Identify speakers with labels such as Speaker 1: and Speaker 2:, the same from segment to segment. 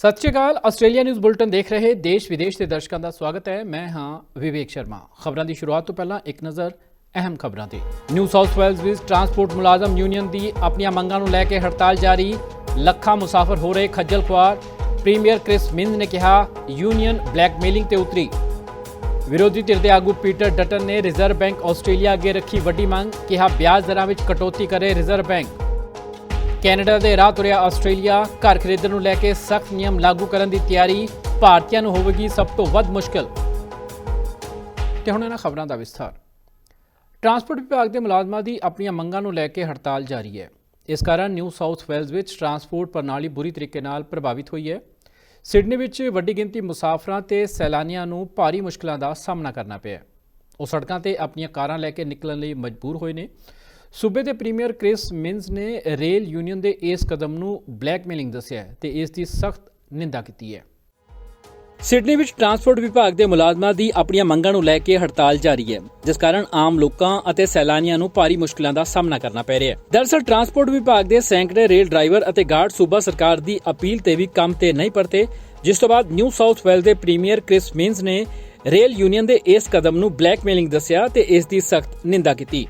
Speaker 1: ਸਤਿ ਸ਼੍ਰੀ ਅਕਾਲ, ਆਸਟ੍ਰੇਲੀਆ ਨਿਊਜ਼ ਬੁਲਟਨ ਦੇਖ ਰਹੇ ਦੇਸ਼ ਵਿਦੇਸ਼ ਦੇ ਦਰਸ਼ਕਾਂ ਦਾ ਸਵਾਗਤ ਹੈ। ਮੈਂ ਹਾਂ ਵਿਵੇਕ ਸ਼ਰਮਾ। ਖਬਰਾਂ ਦੀ ਸ਼ੁਰੂਆਤ ਤੋਂ ਪਹਿਲਾਂ ਇੱਕ ਨਜ਼ਰ ਅਹਿਮ ਖਬਰਾਂ ਤੇ ਨਿਊ ਸਾਊਥ ਵੈਲਜ਼ ਵਿੱਚ ਟਰਾਂਸਪੋਰਟ ਮੁਲਾਜ਼ਮ ਯੂਨੀਅਨ ਦੀ ਆਪਣੀਆਂ ਮੰਗਾਂ ਨੂੰ ਲੈ ਕੇ ਹੜਤਾਲ ਜਾਰੀ। ਲੱਖਾਂ ਮੁਸਾਫਰ ਹੋ ਰਹੇ ਖੱਜਲ ਖੁਆਰ। ਪ੍ਰੀਮੀਅਰ ਕ੍ਰਿਸ ਮਿੰਦ ਨੇ ਕਿਹਾ, ਯੂਨੀਅਨ ਬਲੈਕਮੇਲਿੰਗ ਤੇ ਉਤਰੀ। ਵਿਰੋਧੀ ਧਿਰ ਦੇ ਆਗੂ ਪੀਟਰ ਡਟਨ ਨੇ ਰਿਜ਼ਰਵ ਬੈਂਕ ਆਸਟ੍ਰੇਲੀਆ ਅੱਗੇ ਰੱਖੀ ਵੱਡੀ ਮੰਗ, ਕਿਹਾ, ਵਿਆਜ ਦਰਾਂ ਵਿੱਚ ਕਟੌਤੀ ਕਰੇ ਰਿਜ਼ਰਵ ਬੈਂਕ। ਕੈਨੇਡਾ ਦੇ ਰਾਹ ਤੁਰਿਆ ਆਸਟ੍ਰੇਲੀਆ, ਘਰ ਖਰੀਦਣ ਨੂੰ ਲੈ ਕੇ ਸਖਤ ਨਿਯਮ ਲਾਗੂ ਕਰਨ ਦੀ ਤਿਆਰੀ ਭਾਰਤੀਆਂ ਨੂੰ ਹੋਵੇਗੀ ਸਭ ਤੋਂ ਵੱਧ ਮੁਸ਼ਕਲ। ਤੇ ਹੁਣ ਇਹਨਾਂ ਖਬਰਾਂ ਦਾ ਵਿਸਥਾਰ। ਟਰਾਂਸਪੋਰਟ ਵਿਭਾਗ ਦੇ ਮੁਲਾਜ਼ਮਾਂ ਦੀ ਆਪਣੀਆਂ ਮੰਗਾਂ ਨੂੰ ਲੈ ਕੇ ਹੜਤਾਲ ਜਾਰੀ ਹੈ। ਇਸ ਕਾਰਨ ਨਿਊ ਸਾਊਥ ਵੈਲਜ਼ ਵਿੱਚ ਟਰਾਂਸਪੋਰਟ ਪ੍ਰਣਾਲੀ ਬੁਰੀ ਤਰੀਕੇ ਨਾਲ ਪ੍ਰਭਾਵਿਤ ਹੋਈ ਹੈ। ਸਿਡਨੀ ਵਿੱਚ ਵੱਡੀ ਗਿਣਤੀ ਮੁਸਾਫਰਾਂ ਤੇ ਸੈਲਾਨੀਆਂ ਨੂੰ ਭਾਰੀ ਮੁਸ਼ਕਲਾਂ ਦਾ ਸਾਹਮਣਾ ਕਰਨਾ ਪਿਆ ਉਹ ਸੜਕਾਂ ਤੇ ਆਪਣੀਆਂ ਕਾਰਾਂ ਲੈ ਕੇ ਨਿਕਲਣ ਲਈ ਮਜਬੂਰ ਹੋਏ ਨੇ। ਸੂਬੇ ਦੇ ਪ੍ਰੀਮੀਅਰ ਕ੍ਰਿਸ ਮਿੰਜ਼ ਨੇ ਰੇਲ ਯੂਨੀਅਨ ਦੇ ਇਸ ਕਦਮ ਨੂੰ ਬਲੈਕਮੇਲਿੰਗ ਦੱਸਿਆ ਹੈ ਤੇ ਇਸ ਦੀ ਸਖਤ ਨਿੰਦਾ ਕੀਤੀ ਹੈ। ਸਿਡਨੀ ਵਿੱਚ ਟਰਾਂਸਪੋਰਟ ਵਿਭਾਗ ਦੇ ਮੁਲਾਜ਼ਮਾਂ ਦੀ ਆਪਣੀਆਂ ਮੰਗਾਂ ਨੂੰ ਲੈ ਕੇ ਹੜਤਾਲ ਜਾਰੀ ਹੈ, ਜਿਸ ਕਾਰਨ ਆਮ ਲੋਕਾਂ ਅਤੇ ਸੈਲਾਨੀਆਂ ਨੂੰ ਭਾਰੀ ਮੁਸ਼ਕਲਾਂ ਦਾ ਸਾਹਮਣਾ ਕਰਨਾ ਪੈ ਰਿਹਾ ਹੈ। ਦਰਅਸਲ, ਟਰਾਂਸਪੋਰਟ ਵਿਭਾਗ ਦੇ ਸੈਂਕੜੇ ਰੇਲ ਡਰਾਈਵਰ ਅਤੇ ਗਾਰਡ ਸੂਬਾ ਸਰਕਾਰ ਦੀ ਅਪੀਲ ਤੇ ਵੀ ਕੰਮ ਤੇ ਨਹੀਂ ਪਰਤੇ, ਜਿਸ ਤੋਂ ਬਾਅਦ ਨਿਊ ਸਾਊਥ ਵੈਲ ਦੇ ਪ੍ਰੀਮੀਅਰ ਕ੍ਰਿਸ ਮਿੰਸ ਨੇ ਰੇਲ ਯੂਨੀਅਨ ਦੇ ਇਸ ਕਦਮ ਨੂੰ ਬਲੈਕਮੇਲਿੰਗ ਦੱਸਿਆ ਤੇ ਇਸ ਦੀ ਸਖਤ ਨਿੰਦਾ ਕੀਤੀ।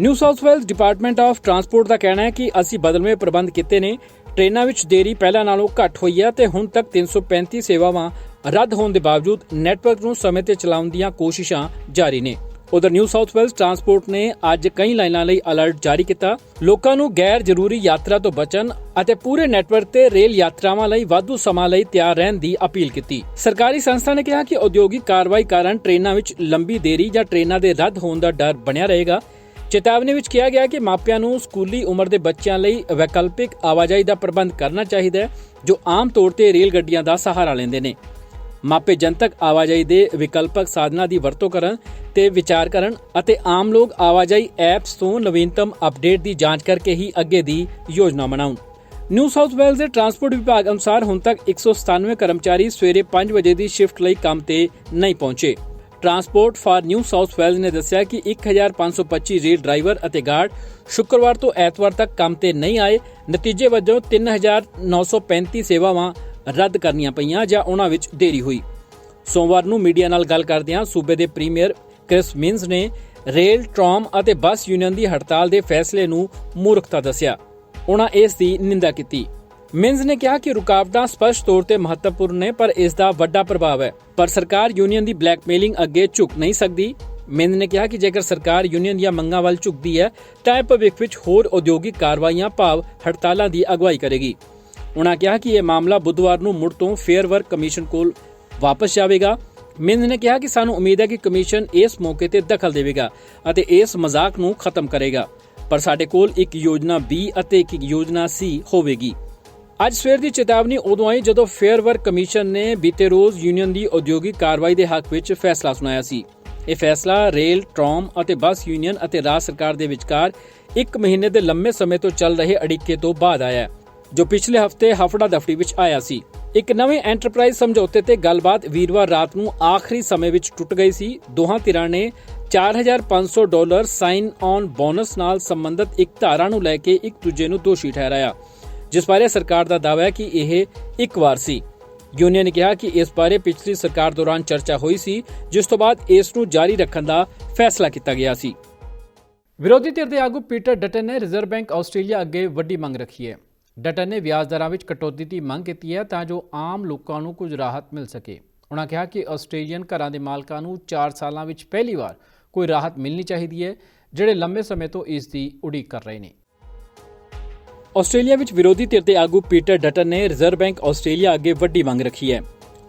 Speaker 1: New South Wales department of transport ਦਾ ਕਹਿਣਾ ਹੈ ਕਿ ਅਸੀਂ ਬਦਲਵੇਂ ਪ੍ਰਬੰਧ ਕੀਤੇ ਨੇ। ਟ੍ਰੇਨਾਂ ਵਿੱਚ ਦੇਰੀ ਪਹਿਲਾਂ ਨਾਲੋਂ ਘੱਟ ਹੋਈ ਹੈ ਤੇ ਹੁਣ ਤੱਕ 335 ਸੇਵਾਵਾਂ ਰੱਦ ਹੋਣ ਦੇ ਬਾਵਜੂਦ ਨੈਟਵਰਕ ਨੂੰ ਸਮੇਂ ਤੇ ਚਲਾਉਣ ਦੀਆਂ ਕੋਸ਼ਿਸ਼ਾਂ ਜਾਰੀ ਨੇ। ਉਧਰ ਨਿਊ ਸਾਊਥ ਵੇਲਜ਼ ਟਰਾਂਸਪੋਰਟ ਨੇ ਅੱਜ ਕਈ ਲਾਈਨਾਂ ਲਈ ਅਲਰਟ ਜਾਰੀ ਕੀਤਾ। ਲੋਕਾਂ ਨੂੰ ਗੈਰ ਜ਼ਰੂਰੀ ਯਾਤਰਾ ਤੋਂ ਬਚਣ ਅਤੇ ਪੂਰੇ ਨੈਟਵਰਕ ਤੇ ਰੇਲ ਯਾਤਰਾਵਾਂ ਲਈ ਵਾਧੂ ਸਮਾਂ ਲਈ ਤਿਆਰ ਰਹਿਣ ਦੀ ਅਪੀਲ ਕੀਤੀ। ਸਰਕਾਰੀ ਸੰਸਥਾ ਨੇ ਕਿਹਾ ਕਿ ਉਦਯੋਗਿਕ ਕਾਰਵਾਈ ਕਾਰਨ ਟ੍ਰੇਨਾਂ ਵਿੱਚ ਲੰਬੀ ਦੇਰੀ ਜਾਂ ਟ੍ਰੇਨਾਂ ਦੇ ਰੱਦ ਹੋਣ ਦਾ ਡਰ ਬਣਿਆ ਰਹੇਗਾ। ਚੇਤਾਵਨੀ ਵਿੱਚ ਕਿਹਾ ਗਿਆ ਕਿ ਮਾਪਿਆਂ ਨੂੰ ਸਕੂਲੀ ਉਮਰ ਦੇ ਬੱਚਿਆਂ ਲਈ ਵਿਕਲਪਿਕ ਆਵਾਜਾਈ ਦਾ ਪ੍ਰਬੰਧ ਕਰਨਾ ਚਾਹੀਦਾ ਹੈ, ਜੋ ਆਮ ਤੌਰ ਤੇ ਰੇਲ ਗੱਡੀਆਂ ਦਾ ਸਹਾਰਾ ਲੈਂਦੇ ਨੇ। ਮਾਪੇ ਜਨਤਕ ਆਵਾਜਾਈ ਦੇ ਵਿਕਲਪਕ ਸਾਧਨਾਂ ਦੀ ਵਰਤੋਂ ਕਰਨ ਤੇ ਵਿਚਾਰ ਕਰਨ ਅਤੇ ਆਮ ਲੋਕ ਆਵਾਜਾਈ ਐਪਸ ਤੋਂ ਨਵੀਨਤਮ ਅਪਡੇਟ ਦੀ ਜਾਂਚ ਕਰਕੇ ਹੀ ਅੱਗੇ ਦੀ ਯੋਜਨਾ ਬਣਾਉਣ। ਨਿਊ ਸਾਊਥ ਵੇਲਜ਼ ਦੇ ਟਰਾਂਸਪੋਰਟ ਵਿਭਾਗ ਅਨੁਸਾਰ ਹੁਣ ਤੱਕ 197 ਕਰਮਚਾਰੀ ਸਵੇਰੇ 5 ਵਜੇ ਦੀ ਸ਼ਿਫਟ ਲਈ ਕੰਮ ਤੇ ਨਹੀਂ ਪਹੁੰਚੇ। Transport for New South Wales ਨੇ ਦੱਸਿਆ ਕਿ 1525 ਰੇਲ ਡਰਾਈਵਰ ਅਤੇ ਗਾਰਡ ਸ਼ੁੱਕਰਵਾਰ ਤੋਂ ਐਤਵਾਰ ਤੱਕ ਕੰਮ ਤੇ ਨਹੀਂ ਆਏ। ਨਤੀਜੇ ਵਜੋਂ 3935 ਸੇਵਾਵਾਂ ਰੱਦ ਕਰਨੀਆਂ ਪਈਆਂ ਜਾਂ ਉਹਨਾਂ ਵਿੱਚ ਦੇਰੀ ਹੋਈ। ਸੋਮਵਾਰ ਨੂੰ ਮੀਡੀਆ ਨਾਲ ਗੱਲ ਕਰਦਿਆਂ ਸੂਬੇ ਦੇ ਪ੍ਰੀਮੀਅਰ ਕ੍ਰਿਸ ਮਿੰਸ ਨੇ ਰੇਲ, ਟਰਾਮ ਅਤੇ ਬੱਸ ਯੂਨੀਅਨ ਦੀ ਹੜਤਾਲ ਦੇ ਫੈਸਲੇ ਨੂੰ ਮੂਰਖਤਾ ਦੱਸਿਆ। ਉਹਨਾਂ ਇਸ ਦੀ ਨਿੰਦਾ ਕੀਤੀ। ਮਿੰਜ ਨੇ ਕਿਹਾ ਕਿ ਰੁਕਾਵਟਾਂ ਸਪਸ਼ਟ ਤੌਰ ਤੇ ਮਹੱਤਵਪੂਰਨ ਨੇ, ਪਰ ਇਸ ਦਾ ਵੱਡਾ ਪ੍ਰਭਾਵ ਹੈ। ਪਰ ਸਰਕਾਰ ਯੂਨੀਅਨ ਦੀ ਬਲੈਕਮੇਲਿੰਗ ਅੱਗੇ ਝੁਕ ਨਹੀਂ ਸਕਦੀ। ਮਿੰਸ ਨੇ ਕਿਹਾ ਕਿ ਜੇਕਰ ਸਰਕਾਰ ਯੂਨੀਅਨ ਦੀਆਂ ਮੰਗਾਂ ਵੱਲ ਝੁਕਦੀ ਹੈ, ਤਾਂ ਭਵਿੱਖ ਵਿੱਚ ਹੋਰ ਉਦਯੋਗਿਕ ਕਾਰਵਾਈਆਂ, ਭਾਵ ਹੜਤਾਲਾਂ ਦੀ ਅਗਵਾਈ ਕਰੇਗੀ। ਉਨ੍ਹਾਂ ਕਿਹਾ ਕਿ ਇਹ ਮਾਮਲਾ ਬੁੱਧਵਾਰ ਨੂੰ ਮੁੜ ਤੋਂ ਫੇਅਰ ਵਰਕ ਕਮਿਸ਼ਨ ਕੋਲ ਵਾਪਸ ਜਾਵੇਗਾ। ਮਿੰਦ ਨੇ ਕਿਹਾ ਕਿ ਸਾਨੂੰ ਉਮੀਦ ਹੈ ਕਿ ਕਮਿਸ਼ਨ ਇਸ ਮੌਕੇ ਤੇ ਦਖਲ ਦੇਵੇਗਾ ਅਤੇ ਇਸ ਮਜ਼ਾਕ ਨੂੰ ਖਤਮ ਕਰੇਗਾ। ਪਰ ਸਾਡੇ ਕੋਲ ਇੱਕ ਯੋਜਨਾ B ਅਤੇ ਇੱਕ ਯੋਜਨਾ C ਹੋਵੇਗੀ। ਅੱਜ ਸਵੇਰ ਦੀ ਚੇਤਾਵਨੀ ਉਦੋਂ ਆਈ ਜਦੋਂ ਫੇਅਰ ਵਰਕ ਕਮਿਸ਼ਨ ਨੇ ਬੀਤੇ ਰੋਜ਼ ਯੂਨੀਅਨ ਦੀ ਉਦਯੋਗਿਕ ਕਾਰਵਾਈ ਦੇ ਹੱਕ ਵਿੱਚ ਫੈਸਲਾ ਸੁਣਾਇਆ ਸੀ। ਇਹ ਫੈਸਲਾ ਰੇਲ, ਟਰਾਮ ਅਤੇ ਬੱਸ ਯੂਨੀਅਨ ਅਤੇ ਰਾਜ ਸਰਕਾਰ ਦੇ ਵਿਚਕਾਰ ਇੱਕ ਮਹੀਨੇ ਦੇ ਲੰਮੇ ਸਮੇਂ ਤੋਂ ਚੱਲ ਰਹੇ ਅੜਿੱਕੇ ਤੋਂ ਬਾਅਦ ਆਇਆ ਜੋ ਪਿਛਲੇ ਹਫ਼ਤੇ ਹਫੜਾ ਦਫੜੀ ਵਿੱਚ ਆਇਆ ਸੀ। ਇੱਕ ਨਵੇਂ ਐਂਟਰਪ੍ਰਾਈਜ਼ ਸਮਝੌਤੇ ਤੇ ਗੱਲਬਾਤ ਵੀਰਵਾਰ ਰਾਤ ਨੂੰ ਆਖਰੀ ਸਮੇਂ ਵਿੱਚ ਟੁੱਟ ਗਈ ਸੀ। ਦੋਹਾਂ ਧਿਰਾਂ ਨੇ 4500 ਡਾਲਰ ਸਾਈਨ ਔਨ ਬੋਨਸ ਨਾਲ ਸੰਬੰਧਿਤ ਇੱਕ ਧਾਰਾ ਨੂੰ ਲੈ ਕੇ ਇੱਕ ਦੂਜੇ ਨੂੰ ਦੋਸ਼ੀ ਠਹਿਰਾਇਆ। ਜਿਸ ਬਾਰੇ ਸਰਕਾਰ ਦਾ ਦਾਅਵਾ ਹੈ ਕਿ ਇਹ ਇੱਕ ਵਾਰ ਸੀ। ਯੂਨੀਅਨ ਨੇ ਕਿਹਾ ਕਿ ਇਸ ਬਾਰੇ ਪਿਛਲੀ ਸਰਕਾਰ ਦੌਰਾਨ ਚਰਚਾ ਹੋਈ ਸੀ, ਜਿਸ ਤੋਂ ਬਾਅਦ ਇਸ ਨੂੰ ਜਾਰੀ ਰੱਖਣ ਦਾ ਫੈਸਲਾ ਕੀਤਾ ਗਿਆ ਸੀ। ਵਿਰੋਧੀ ਧਿਰ ਦੇ ਆਗੂ ਪੀਟਰ ਡਟਨ ਨੇ ਰਿਜ਼ਰਵ ਬੈਂਕ ਆਸਟ੍ਰੇਲੀਆ ਅੱਗੇ ਵੱਡੀ ਮੰਗ ਰੱਖੀ ਹੈ। ਡਟਨ ਨੇ ਵਿਆਜ ਦਰਾਂ ਵਿੱਚ ਕਟੌਤੀ ਦੀ ਮੰਗ ਕੀਤੀ ਹੈ ਤਾਂ ਜੋ ਆਮ ਲੋਕਾਂ ਨੂੰ ਕੁਝ ਰਾਹਤ ਮਿਲ ਸਕੇ। ਉਹਨਾਂ ਕਿਹਾ ਕਿ ਆਸਟ੍ਰੇਲੀਅਨ ਘਰਾਂ ਦੇ ਮਾਲਕਾਂ ਨੂੰ 4 ਸਾਲਾਂ ਵਿੱਚ ਪਹਿਲੀ ਵਾਰ ਕੋਈ ਰਾਹਤ ਮਿਲਣੀ ਚਾਹੀਦੀ ਹੈ, ਜਿਹੜੇ ਲੰਬੇ ਸਮੇਂ ਤੋਂ ਇਸ ਦੀ ਉਡੀਕ ਕਰ ਰਹੇ ਨੇ। ਆਸਟ੍ਰੇਲੀਆ ਵਿੱਚ ਵਿਰੋਧੀ ਧਿਰ ਦੇ ਆਗੂ ਪੀਟਰ ਡਟਨ ਨੇ ਰਿਜ਼ਰਵ ਬੈਂਕ ਆਸਟ੍ਰੇਲੀਆ ਅੱਗੇ ਵੱਡੀ ਮੰਗ ਰੱਖੀ ਹੈ।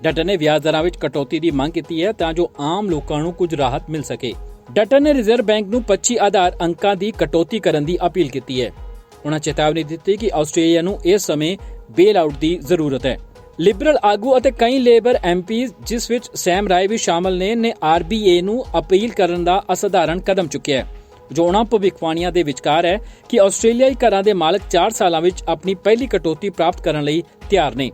Speaker 1: ਡਟਨ ਨੇ ਵਿਆਜ ਦਰਾਂ ਵਿੱਚ ਕਟੌਤੀ ਦੀ ਮੰਗ ਕੀਤੀ ਹੈ ਤਾਂ ਜੋ ਆਮ ਲੋਕਾਂ ਨੂੰ ਕੁਝ ਰਾਹਤ ਮਿਲ ਸਕੇ। ਡਟਨ ਨੇ ਰਿਜ਼ਰਵ ਬੈਂਕ ਨੂੰ 25 ਆਧਾਰ ਅੰਕਾਂ ਦੀ ਕਟੌਤੀ ਕਰਨ ਦੀ ਅਪੀਲ ਕੀਤੀ ਹੈ। ਉਹਨਾਂ ਚੇਤਾਵਨੀ ਦਿੱਤੀ ਕਿ ਆਸਟ੍ਰੇਲੀਆ ਨੂੰ ਇਸ ਸਮੇਂ ਬੇਲ ਆਊਟ ਦੀ ਜ਼ਰੂਰਤ ਹੈ। ਲਿਬਰਲ ਆਗੂ ਅਤੇ ਕਈ ਲੇਬਰ ਐਮਪੀਜ਼, ਜਿਸ ਵਿੱਚ ਸੈਮ ਰਾਏ ਵੀ ਸ਼ਾਮਲ ਨੇ ਨੇ ਆਰਬੀਏ ਨੂੰ ਅਪੀਲ ਕਰਨ ਦਾ ਅਸਧਾਰਨ ਕਦਮ ਚੁੱਕਿਆ ਹੈ। ਜੋ ਉਹਨਾਂ ਭਵਿੱਖਬਾਣੀਆਂ ਦੇ ਵਿਚਕਾਰ ਹੈ ਕਿ ਆਸਟ੍ਰੇਲੀਆਈ ਘਰਾਂ ਦੇ ਮਾਲਕ 4 ਸਾਲਾਂ ਵਿੱਚ ਆਪਣੀ ਪਹਿਲੀ ਕਟੌਤੀ ਪ੍ਰਾਪਤ ਕਰਨ ਲਈ ਤਿਆਰ ਨੇ।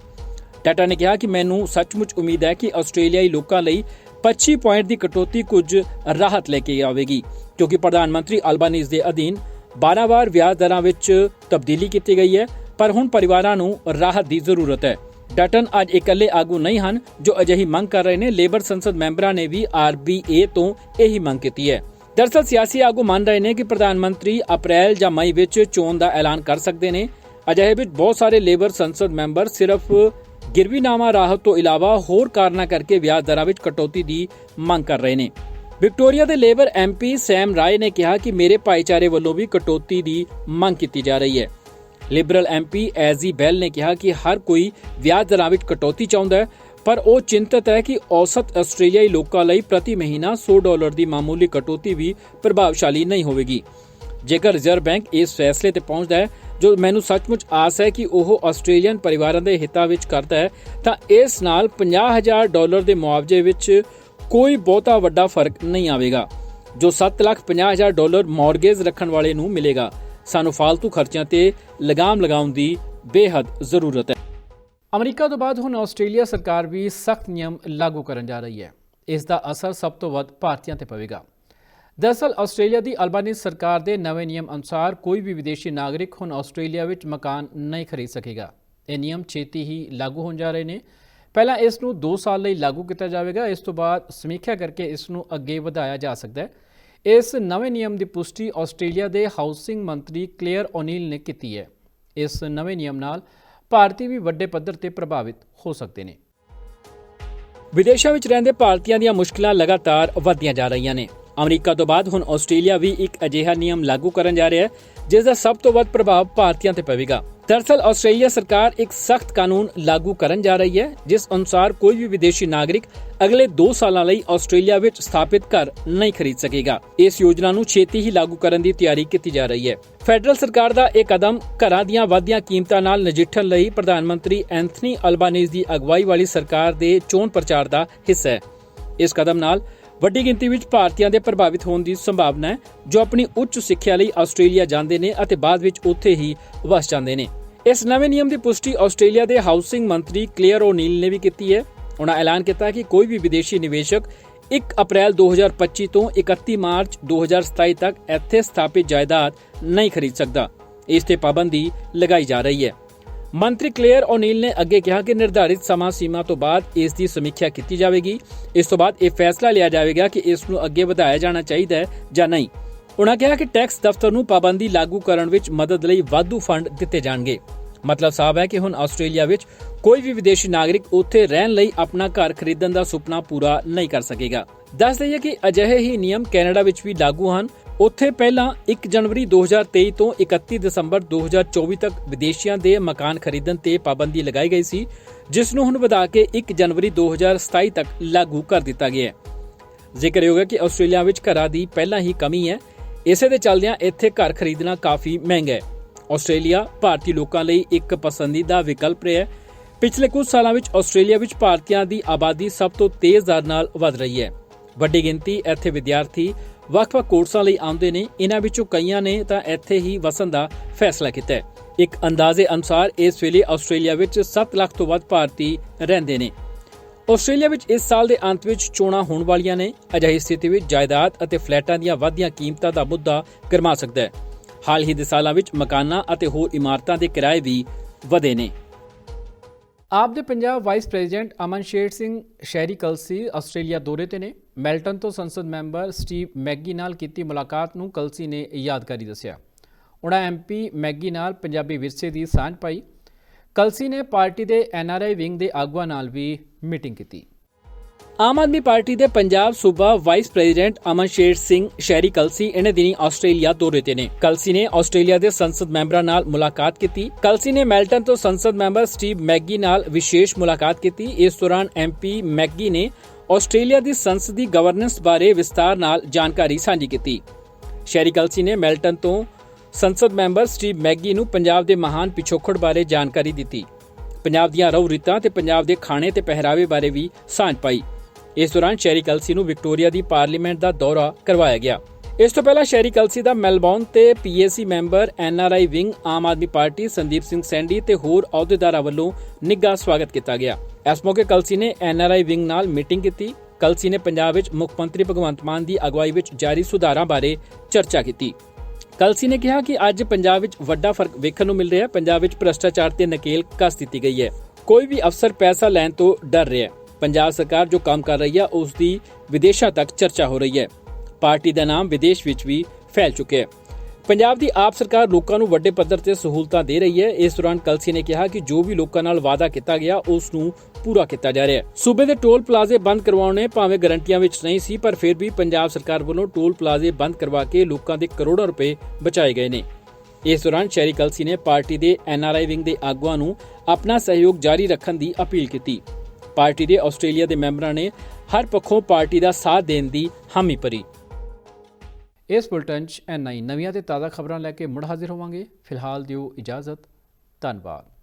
Speaker 1: ਟਾਟਾ ਨੇ ਕਿਹਾ ਕਿ ਮੈਨੂੰ ਸੱਚਮੁੱਚ ਉਮੀਦ ਹੈ ਕਿ ਆਸਟ੍ਰੇਲੀਆਈ ਲੋਕਾਂ ਲਈ 25 ਪੁਆਇੰਟ ਦੀ ਕਟੌਤੀ ਕੁਝ ਰਾਹਤ ਲੈ ਕੇ ਆਵੇਗੀ, ਕਿਉਂਕਿ ਪ੍ਰਧਾਨ ਮੰਤਰੀ ਅਲਬਾਨੀਜ਼ ਦੇ ਅਧੀਨ 12 ਵਾਰ ਵਿਆਜ ਦਰਾਂ ਵਿੱਚ ਤਬਦੀਲੀ ਕੀਤੀ ਗਈ ਹੈ, ਪਰ ਹੁਣ ਪਰਿਵਾਰਾਂ ਨੂੰ ਰਾਹਤ ਦੀ ਜ਼ਰੂਰਤ ਹੈ। ਡਟਨ ਅੱਜ ਇਕੱਲੇ ਆਗੂ ਨਹੀਂ ਹਨ, ਜੋ ਅਜਿਹੀ ਮੰਗ ਕਰ ਰਹੇ ਨੇ। ਲੇਬਰ ਸੰਸਦ ਮੈਂਬਰਾਂ ਨੇ ਵੀ ਆਰਬੀਏ ਤੋਂ ਇਹੀ ਮੰਗ ਕੀਤੀ ਹੈ। ਦਰਸਲ ਸਿਆਸੀ ਆਗੂ ਮੰਨ ਰਹੇ ਨੇ ਕਿ ਪ੍ਰਧਾਨ ਮੰਤਰੀ ਅਪ੍ਰੈਲ ਜਾਂ ਮਈ ਵਿੱਚ ਚੋਣ ਦਾ ਐਲਾਨ ਕਰ ਸਕਦੇ ਨੇ। ਅਜਿਹੇ ਵਿੱਚ ਬਹੁਤ ਸਾਰੇ ਲੇਬਰ ਸੰਸਦ ਮੈਂਬਰ ਸਿਰਫ ਗਿਰਵੀਨਾਮਾ ਰਾਹਤ ਤੋਂ ਇਲਾਵਾ ਹੋਰ ਕਾਰਨਾਂ ਕਰਕੇ ਵਿਆਜ ਦਰਾਂ ਵਿੱਚ ਕਟੌਤੀ ਦੀ ਮੰਗ ਕਰ ਰਹੇ ਨੇ। ਵਿਕਟੋਰੀਆ ਦੇ ਲੇਬਰ ਐਮਪੀ ਸੈਮ ਰਾਏ ਨੇ ਕਿਹਾ ਕਿ ਮੇਰੇ ਭਾਈਚਾਰੇ ਵੱਲੋਂ ਵੀ ਕਟੌਤੀ ਦੀ ਮੰਗ ਕੀਤੀ ਜਾ ਰਹੀ ਹੈ। ਲਿਬਰਲ ਐਮਪੀ ਐਜ਼ੀ ਬੈਲ ਨੇ ਕਿਹਾ ਕਿ ਹਰ ਕੋਈ ਵਿਆਜ ਦਰਾਂ ਵਿੱਚ ਕਟੌਤੀ ਚਾਹੁੰਦਾ ਹੈ ਪਰ ਉਹ ਚਿੰਤਤ ਹੈ ਕਿ ਔਸਤ ਆਸਟ੍ਰੇਲੀਆਈ ਲੋਕਾਂ ਲਈ ਪ੍ਰਤੀ ਮਹੀਨਾ 100 ਡਾਲਰ ਦੀ ਮਾਮੂਲੀ ਕਟੌਤੀ ਵੀ ਪ੍ਰਭਾਵਸ਼ਾਲੀ ਨਹੀਂ ਹੋਵੇਗੀ। ਜੇਕਰ ਰਿਜ਼ਰਵ ਬੈਂਕ ਇਸ ਫੈਸਲੇ ਤੇ ਪਹੁੰਚਦਾ ਹੈ, ਜੋ ਮੈਨੂੰ ਸੱਚਮੁੱਚ ਆਸ ਹੈ ਕਿ ਉਹ ਆਸਟ੍ਰੇਲੀਅਨ ਪਰਿਵਾਰਾਂ ਦੇ ਹਿੱਤਾਂ ਵਿੱਚ ਕਰਦਾ ਹੈ, ਤਾਂ ਇਸ ਨਾਲ 50000 ਡਾਲਰ ਦੇ ਮੁਆਵਜ਼ੇ ਵਿੱਚ ਕੋਈ ਬਹੁਤਾ ਵੱਡਾ ਫ਼ਰਕ ਨਹੀਂ ਆਵੇਗਾ, ਜੋ 750000 ਡਾਲਰ ਮਾਰਗੇਜ ਰੱਖਣ ਵਾਲੇ ਨੂੰ ਮਿਲੇਗਾ। ਸਾਨੂੰ ਫालतू ਖਰਚਿਆਂ ਤੇ ਲਗਾਮ ਲਗਾਉਣ ਦੀ ਬੇਹੱਦ ਜ਼ਰੂਰਤ ਹੈ। ਅਮਰੀਕਾ ਤੋਂ ਬਾਅਦ ਹੁਣ ਆਸਟ੍ਰੇਲੀਆ ਸਰਕਾਰ ਵੀ ਸਖਤ ਨਿਯਮ ਲਾਗੂ ਕਰਨ ਜਾ ਰਹੀ ਹੈ। ਇਸ ਦਾ ਅਸਰ ਸਭ ਤੋਂ ਵੱਧ ਭਾਰਤੀਆਂ ਤੇ ਪਵੇਗਾ। ਦਰਅਸਲ, ਆਸਟ੍ਰੇਲੀਆ ਦੀ ਅਲਬਾਨੀ ਸਰਕਾਰ ਦੇ ਨਵੇਂ ਨਿਯਮ ਅਨੁਸਾਰ ਕੋਈ ਵੀ ਵਿਦੇਸ਼ੀ ਨਾਗਰਿਕ ਹੁਣ ਆਸਟ੍ਰੇਲੀਆ ਵਿੱਚ ਮਕਾਨ ਨਹੀਂ ਖਰੀਦ ਸਕੇਗਾ। ਇਹ ਨਿਯਮ ਛੇਤੀ ਹੀ ਲਾਗੂ ਹੋਣ ਜਾ ਰਹੇ ਨੇ। ਪਹਿਲਾਂ ਇਸ ਨੂੰ 2 ਸਾਲ ਲਈ ਲਾਗੂ ਕੀਤਾ ਜਾਵੇਗਾ। ਇਸ ਤੋਂ ਬਾਅਦ ਸਮੀਖਿਆ ਕਰਕੇ ਇਸ ਨੂੰ ਅੱਗੇ ਵਧਾਇਆ ਜਾ ਸਕਦਾ ਹੈ। ਇਸ ਨਵੇਂ ਨਿਯਮ ਦੀ ਪੁਸ਼ਟੀ ਆਸਟ੍ਰੇਲੀਆ ਦੇ ਹਾਊਸਿੰਗ ਮੰਤਰੀ ਕਲੇਅਰ ਓਨੀਲ ਨੇ ਕੀਤੀ ਹੈ। ਇਸ ਨਵੇਂ ਨਿਯਮ ਨਾਲ ਭਾਰਤੀ ਵੀ ਵੱਡੇ ਪੱਧਰ ਤੇ ਪ੍ਰਭਾਵਿਤ ਹੋ ਸਕਦੇ ਨੇ। ਵਿਦੇਸ਼ਾਂ ਵਿੱਚ ਰਹਿੰਦੇ ਭਾਰਤੀਆਂ ਦੀਆਂ ਮੁਸ਼ਕਲਾਂ ਲਗਾਤਾਰ ਵਧਦੀਆਂ ਜਾ ਰਹੀਆਂ ਨੇ। ਅਮਰੀਕਾ ਤੋਂ ਬਾਅਦ ਹੁਣ ਆਸਟ੍ਰੇਲੀਆ ਵੀ ਇੱਕ ਅਜਿਹਾ ਨਿਯਮ ਲਾਗੂ ਕਰਨ ਜਾ ਰਿਹਾ ਹੈ ਜਿਸ ਦਾ ਸਭ ਤੋਂ ਵੱਧ ਪ੍ਰਭਾਵ ਭਾਰਤੀਆਂ ਤੇ ਪਵੇਗਾ। ਦਰਅਸਲ ਆਸਟ੍ਰੇਲੀਆ ਸਰਕਾਰ ਇੱਕ ਸਖਤ ਕਾਨੂੰਨ ਲਾਗੂ ਕਰਨ ਜਾ ਰਹੀ ਹੈ ਜਿਸ ਅਨੁਸਾਰ ਕੋਈ ਵੀ ਵਿਦੇਸ਼ੀ ਨਾਗਰਿਕ ਅਗਲੇ 2 ਸਾਲਾਂ ਲਈ ਆਸਟ੍ਰੇਲੀਆ ਵਿੱਚ ਸਥਾਪਿਤ ਘਰ ਨਹੀਂ ਖਰੀਦ ਸਕੇਗਾ ਇਸ ਯੋਜਨਾ ਨੂੰ ਛੇਤੀ ਹੀ ਲਾਗੂ ਕਰਨ ਦੀ ਤਿਆਰੀ ਕੀਤੀ ਜਾ ਰਹੀ ਹੈ ਫੈਡਰਲ ਸਰਕਾਰ ਦਾ ਇਹ ਕਦਮ ਘਰਾਂ ਦੀਆਂ ਵਧੀਆਂ ਕੀਮਤਾਂ ਨਾਲ ਨਜਿੱਠਣ ਲਈ ਪ੍ਰਧਾਨ ਮੰਤਰੀ ਐਂਥਨੀ ਅਲਬਾਨੀਜ਼ ਦੀ ਅਗਵਾਈ ਵਾਲੀ ਸਰਕਾਰ ਦੇ ਚੋਣ ਪ੍ਰਚਾਰ ਦਾ ਹਿੱਸਾ ਹੈ ਇਸ ਕਦਮ ਨਾਲ ਵੱਡੀ ਗਿਣਤੀ ਵਿੱਚ ਭਾਰਤੀਆਂ ਦੇ ਪ੍ਰਭਾਵਿਤ ਹੋਣ ਦੀ ਸੰਭਾਵਨਾ ਹੈ ਜੋ ਆਪਣੀ ਉੱਚ ਸਿੱਖਿਆ ਲਈ ਆਸਟ੍ਰੇਲੀਆ ਜਾਂਦੇ ਨੇ ਅਤੇ ਬਾਅਦ ਵਿੱਚ ਉੱਥੇ ਹੀ ਵਸ ਜਾਂਦੇ ਨੇ ਇਸ ਨਵੇਂ ਨਿਯਮ ਦੀ ਪੁਸ਼ਟੀ ਆਸਟ੍ਰੇਲੀਆ ਦੇ ਹਾਊਸਿੰਗ ਮੰਤਰੀ ਕਲੇਅਰ ਓਨੀਲ ਨੇ ਵੀ ਕੀਤੀ ਹੈ। ਉਹਨਾਂ ਐਲਾਨ ਕੀਤਾ ਕਿ ਕੋਈ ਵੀ ਵਿਦੇਸ਼ੀ ਨਿਵੇਸ਼ਕ 1 ਅਪ੍ਰੈਲ 2025 ਤੋਂ 31 ਮਾਰਚ 2027 ਤੱਕ ਇੱਥੇ ਸਥਾਪਿਤ ਜਾਇਦਾਦ ਨਹੀਂ ਖਰੀਦ ਸਕਦਾ। ਇਸ ਤੇ ਪਾਬੰਦੀ ਲਗਾਈ ਜਾ ਰਹੀ ਹੈ। ਮੰਤਰੀ ਕਲੀਅਰ ਓਨੀਲ ਨੇ ਅੱਗੇ ਕਿਹਾ ਕਿ ਨਿਰਧਾਰਿਤ ਸਮਾਂ ਸੀਮਾ ਤੋਂ ਬਾਅਦ ਇਸ ਦੀ ਸਮੀਖਿਆ ਕੀਤੀ ਜਾਵੇਗੀ। ਇਸ ਤੋਂ ਬਾਅਦ ਇਹ ਫੈਸਲਾ ਲਿਆ ਜਾਵੇਗਾ ਕਿ ਇਸ ਨੂੰ ਅੱਗੇ ਵਧਾਇਆ ਜਾਣਾ ਚਾਹੀਦਾ ਹੈ ਜਾਂ ਨਹੀਂ। ਉਨ੍ਹਾਂ ਕਿਹਾ ਕਿ ਟੈਕਸ ਦਫ਼ਤਰ ਨੂੰ ਪਾਬੰਦੀ ਲਾਗੂ ਕਰਨ ਵਿੱਚ ਮਦਦ ਲਈ ਵਾਧੂ ਫੰਡ ਦਿੱਤੇ ਜਾਣਗੇ। ਮਤਲਬ ਸਾਫ਼ ਹੈ ਕਿ ਹੁਣ ਆਸਟ੍ਰੇਲੀਆ ਵਿੱਚ ਕੋਈ ਵੀ ਵਿਦੇਸ਼ੀ ਨਾਗਰਿਕ ਉੱਥੇ ਰਹਿਣ ਲਈ ਆਪਣਾ ਘਰ ਖਰੀਦਣ ਦਾ ਸੁਪਨਾ ਪੂਰਾ ਨਹੀਂ ਕਰ ਸਕੇਗਾ। ਦੱਸ ਦਈਏ ਕਿ ਅਜਿਹੇ ਹੀ ਨਿਯਮ ਕੈਨੇਡਾ ਵਿੱਚ ਵੀ ਲਾਗੂ ਹਨ। ਉੱਥੇ ਪਹਿਲਾਂ 1 ਜਨਵਰੀ 2023 ਤੋਂ 31 ਦਸੰਬਰ 2024 ਤੱਕ ਵਿਦੇਸ਼ੀਆਂ ਦੇ ਮਕਾਨ ਖਰੀਦਣ ਤੇ ਪਾਬੰਦੀ ਲਗਾਈ ਗਈ ਸੀ, ਜਿਸ ਨੂੰ ਹੁਣ ਵਧਾ ਕੇ 1 ਜਨਵਰੀ 2027 ਤੱਕ ਲਾਗੂ ਕਰ ਦਿੱਤਾ ਗਿਆ ਹੈ। ਜ਼ਿਕਰਯੋਗ ਹੈ ਕਿ ਆਸਟ੍ਰੇਲੀਆ ਵਿੱਚ ਘਰਾਂ ਦੀ ਪਹਿਲਾਂ ਹੀ ਕਮੀ ਹੈ। ਇਸੇ ਦੇ ਚੱਲਦਿਆਂ ਇੱਥੇ ਘਰ ਖਰੀਦਣਾ ਕਾਫੀ ਮਹਿੰਗਾ ਹੈ। ਆਸਟ੍ਰੇਲੀਆ ਭਾਰਤੀ ਲੋਕਾਂ ਲਈ ਇੱਕ ਪਸੰਦੀਦਾ ਵਿਕਲਪ ਰਿਹਾ ਹੈ। ਪਿਛਲੇ ਕੁਝ ਸਾਲਾਂ ਵਿੱਚ ਆਸਟ੍ਰੇਲੀਆ ਵਿੱਚ ਭਾਰਤੀਆਂ ਦੀ ਆਬਾਦੀ ਸਭ ਤੋਂ ਤੇਜ਼ ਦਰ ਨਾਲ ਵਧ ਰਹੀ ਹੈ। ਵੱਡੀ ਗਿਣਤੀ ਇੱਥੇ ਵਿਦਿਆਰਥੀ ਵੱਖ-ਵੱਖ ਕੋਰਸਾਂ ਲਈ ਆਉਂਦੇ ਨੇ। ਇਹਨਾਂ ਵਿੱਚੋਂ ਕਈਆਂ ਨੇ ਤਾਂ ਇੱਥੇ ਹੀ ਵਸਣ ਦਾ ਫੈਸਲਾ ਕੀਤਾ ਹੈ। ਇੱਕ ਅੰਦਾਜ਼ੇ ਅਨੁਸਾਰ ਇਸ ਵੇਲੇ ਆਸਟ੍ਰੇਲੀਆ ਵਿੱਚ 7 ਲੱਖ ਤੋਂ ਵੱਧ ਭਾਰਤੀ ਰਹਿੰਦੇ ਨੇ। ਆਸਟ੍ਰੇਲੀਆ ਵਿੱਚ ਇਸ ਸਾਲ ਦੇ ਅੰਤ ਵਿੱਚ ਚੋਣਾਂ ਹੋਣ ਵਾਲੀਆਂ ਨੇ। ਅਜਿਹੀ ਸਥਿਤੀ ਵਿੱਚ ਜਾਇਦਾਦ ਅਤੇ ਫਲੈਟਾਂ ਦੀਆਂ ਵਧੀਆਂ ਕੀਮਤਾਂ ਦਾ ਮੁੱਦਾ ਗਰਮਾ ਸਕਦਾ ਹੈ। ਹਾਲ ਹੀ ਦੇ ਸਾਲਾਂ ਵਿੱਚ ਮਕਾਨਾਂ ਅਤੇ ਹੋਰ ਇਮਾਰਤਾਂ ਦੇ ਕਿਰਾਏ ਵੀ ਵਧੇ ਨੇ। ਆਪ ਦੇ ਪੰਜਾਬ ਵਾਈਸ ਪ੍ਰੈਜ਼ੀਡੈਂਟ ਅਮਨ ਸ਼ੇਰ ਸਿੰਘ ਸ਼ਹਿਰੀ ਕਲਸੀ ਆਸਟ੍ਰੇਲੀਆ ਦੌਰੇ ਤੇ ਨੇ। ਮੈਲਟਨ ਤੋਂ ਸੰਸਦ ਮੈਂਬਰ ਸਟੀਵ ਮੈਗੀ ਨਾਲ ਕੀਤੀ ਮੁਲਾਕਾਤ ਨੂੰ ਕਲਸੀ ਨੇ ਯਾਦਗਾਰੀ ਦੱਸਿਆ। ਉਹਨਾਂ ਐਮਪੀ ਮੈਗੀ ਨਾਲ ਪੰਜਾਬੀ ਵਿਰਸੇ ਦੀ ਸਾਂਝ ਪਾਈ। ਕਲਸੀ ਨੇ ਪਾਰਟੀ ਦੇ ਐਨਆਰਆਈ ਵਿੰਗ ਦੇ ਆਗੂਆਂ ਨਾਲ ਵੀ ਮੀਟਿੰਗ ਕੀਤੀ। ਆਮ ਆਦਮੀ ਪਾਰਟੀ ਦੇ ਪੰਜਾਬ ਸੂਬਾ ਵਾਈਸ ਪ੍ਰੈਜ਼ੀਡੈਂਟ ਅਮਨਸ਼ੇਰ ਸਿੰਘ ਸ਼ਹਿਰੀ ਕਲਸੀ ਇਹਨੇ ਦਿਨੀ ਆਸਟ੍ਰੇਲੀਆ ਦੌਰੇ ਤੇ ਨੇ। ਕਲਸੀ ਨੇ ਆਸਟ੍ਰੇਲੀਆ ਦੇ ਸੰਸਦ ਮੈਂਬਰਾਂ ਨਾਲ ਮੁਲਾਕਾਤ ਕੀਤੀ। ਕਲਸੀ ਨੇ ਮੈਲਟਨ ਤੋਂ ਸੰਸਦ ਮੈਂਬਰ ਸਟੀਵ ਮੈਗੀ ਨਾਲ ਵਿਸ਼ੇਸ਼ ਮੁਲਾਕਾਤ ਕੀਤੀ। ਇਸ ਦੌਰਾਨ ਐਮਪੀ ਮੈਗੀ ਨੇ ਆਸਟ੍ਰੇਲੀਆ ਦੀ ਸੰਸਦੀ ਗਵਰਨੈਂਸ ਬਾਰੇ ਵਿਸਤਾਰ ਨਾਲ ਜਾਣਕਾਰੀ ਸਾਂਝੀ ਕੀਤੀ। ਸ਼ਹਿਰੀ ਕਲਸੀ ਨੇ ਮੈਲਟਨ ਤੋਂ ਸੰਸਦ ਮੈਂਬਰ ਸਟੀਵ ਮੈਗੀ ਨੂੰ ਪੰਜਾਬ ਦੇ ਮਹਾਨ ਪਿਛੋਕੜ ਬਾਰੇ ਜਾਣਕਾਰੀ ਦਿੱਤੀ। ਪੰਜਾਬ ਦੀਆਂ ਰਹੁ ਰੀਤਾਂ ਤੇ ਪੰਜਾਬ ਦੇ ਖਾਣੇ ਤੇ ਪਹਿਰਾਵੇ ਬਾਰੇ ਵੀ ਸਾਂਝ ਪਾਈ। ਇਸ ਦੌਰਾਨ ਸ਼ਹਿਰੀ ਕਲਸੀ ਨੂੰ ਵਿਕਟੋਰੀਆ ਦੀ ਪਾਰਲੀਮੈਂਟ ਦਾ ਦੌਰਾ ਕਰਵਾਇਆ ਗਿਆ। ਇਸ ਤੋਂ ਪਹਿਲਾਂ ਸ਼ਹਿਰੀ ਕਲਸੀ ਦਾ ਮੈਲਬੌਰਨ ਤੇ PAC member NRI wing, Aam Aadmi party, Sandeep Singh Sandy ਤੇ ਹੋਰ ਅਹੁਦੇਦਾਰਾਂ ਵੱਲੋਂ ਨਿੱਘਾ ਸਵਾਗਤ ਕੀਤਾ ਗਿਆ। ਇਸ ਮੌਕੇ ਕਲਸੀ ਨੇ ਐਨਆਰਆਈ ਵਿੰਗ ਨਾਲ ਮੀਟਿੰਗ ਕੀਤੀ। ਕਲਸੀ ਨੇ ਪੰਜਾਬ ਵਿੱਚ ਮੁੱਖ ਮੰਤਰੀ ਭਗਵੰਤ ਮਾਨ ਦੀ ਅਗਵਾਈ ਵਿੱਚ ਜਾਰੀ ਸੁਧਾਰਾਂ ਬਾਰੇ ਚਰਚਾ ਕੀਤੀ। ਕਲਸੀ ਨੇ ਕਿਹਾ ਕਿ ਅੱਜ ਪੰਜਾਬ ਵਿੱਚ ਵੱਡਾ ਫ਼ਰਕ ਵੇਖਣ ਨੂੰ ਮਿਲ ਰਿਹਾ ਹੈ। ਪੰਜਾਬ ਵਿੱਚ ਭ੍ਰਸ਼ਟਾਚਾਰ ਤੇ ਨਕੇਲ ਕਸ ਦਿੱਤੀ ਗਈ ਹੈ। ਕੋਈ ਵੀ ਅਫਸਰ ਪੈਸਾ ਲੈਣ ਤੋਂ ਡਰ ਰਿਹਾ ਹੈ। ਪੰਜਾਬ ਸਰਕਾਰ ਜੋ ਕੰਮ ਕਰ ਰਹੀ ਹੈ, ਉਸ ਦੀ ਵਿਦੇਸ਼ਾਂ ਤੱਕ ਚਰਚਾ ਹੋ ਰਹੀ ਹੈ। ਪਾਰਟੀ ਦਾ ਨਾਮ ਵਿਦੇਸ਼ ਵਿੱਚ ਵੀ ਫੈਲ ਚੁੱਕਿਆ ਹੈ। ਪੰਜਾਬ ਦੀ ਆਪ ਸਰਕਾਰ ਲੋਕਾਂ ਨੂੰ ਵੱਡੇ ਪੱਧਰ ਤੇ ਸਹੂਲਤਾਂ ਦੇ ਰਹੀ ਹੈ। ਇਸ ਦੌਰਾਨ ਕਲਸੀ ਨੇ ਕਿਹਾ ਕਿ ਜੋ ਵੀ ਲੋਕਾਂ ਨਾਲ ਵਾਅਦਾ ਕੀਤਾ ਗਿਆ, ਉਸ ਨੂੰ ਪੂਰਾ ਕੀਤਾ ਜਾ ਰਿਹਾ ਹੈ। ਸੂਬੇ ਦੇ ਟੋਲ ਪਲਾਜ਼ੇ ਬੰਦ ਕਰਵਾਉਣੇ ਭਾਵੇਂ ਗਰੰਟੀਆਂ ਵਿੱਚ ਨਹੀਂ ਸੀ, ਪਰ ਫਿਰ ਵੀ ਪੰਜਾਬ ਸਰਕਾਰ ਵੱਲੋਂ ਟੋਲ ਪਲਾਜ਼ੇ ਬੰਦ ਕਰਵਾ ਕੇ ਲੋਕਾਂ ਦੇ ਕਰੋੜਾਂ ਰੁਪਏ ਬਚਾਏ ਗਏ ਨੇ। ਇਸ ਦੌਰਾਨ ਸ਼ੈਰੀ ਕਲਸੀ ਨੇ ਪਾਰਟੀ ਦੇ ਐਨਆਰਆਈ ਵਿੰਗ ਦੇ ਆਗੂਆਂ ਨੂੰ ਆਪਣਾ ਸਹਿਯੋਗ ਜਾਰੀ ਰੱਖਣ ਦੀ ਅਪੀਲ ਕੀਤੀ। ਪਾਰਟੀ ਦੇ ਆਸਟ੍ਰੇਲੀਆ ਦੇ ਮੈਂਬਰਾਂ ਨੇ ਹਰ ਪੱਖੋਂ ਪਾਰਟੀ ਦਾ ਸਾਥ ਦੇਣ ਦੀ ਹਾਮੀ ਭਰੀ। ਇਸ ਬੁਲਟਨ 'ਚ ਐਨਆਈ ਨਵੀਆਂ ਤੇ ਤਾਜ਼ਾ ਖਬਰਾਂ ਲੈ ਕੇ ਮੁੜ ਹਾਜ਼ਰ ਹੋਵਾਂਗੇ। ਫਿਲਹਾਲ ਦਿਓ ਇਜਾਜ਼ਤ। ਧੰਨਵਾਦ।